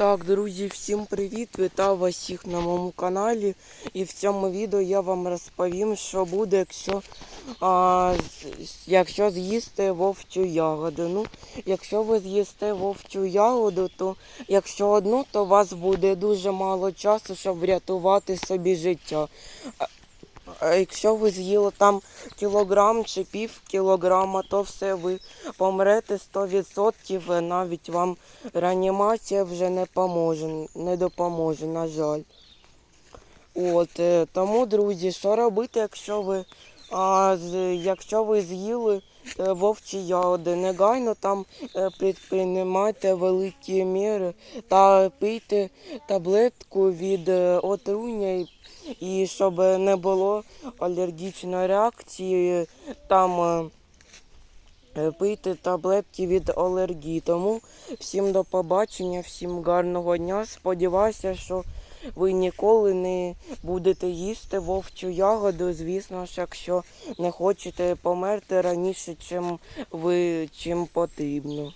Так, друзі, всім привіт! Вітаю вас всіх на моєму каналі. І в цьому відео я вам розповім, що буде, якщо, а, якщо з'їсти вовчу ягоду. Ну, якщо ви з'їсте вовчу ягоду, то якщо одну, то у вас буде дуже мало часу, щоб врятувати собі життя. Якщо ви з'їли там кілограм чи пів кілограма, то все ви помрете 100%, навіть вам реанімація вже не поможе, не допоможе, на жаль. От, е, тому, друзі, що робити, якщо ви, а, якщо ви з'їли е, вовчі ягоди, негайно там е, предприймайте великі міри та пийте таблетку від е, отруєння, і, щоб не було алергічної реакції, там пийте таблетки від алергії. Тому всім до побачення, всім гарного дня. Сподіваюся, що ви ніколи не будете їсти вовчу ягоду, звісно ж, якщо не хочете померти раніше, чим ви чим потрібно.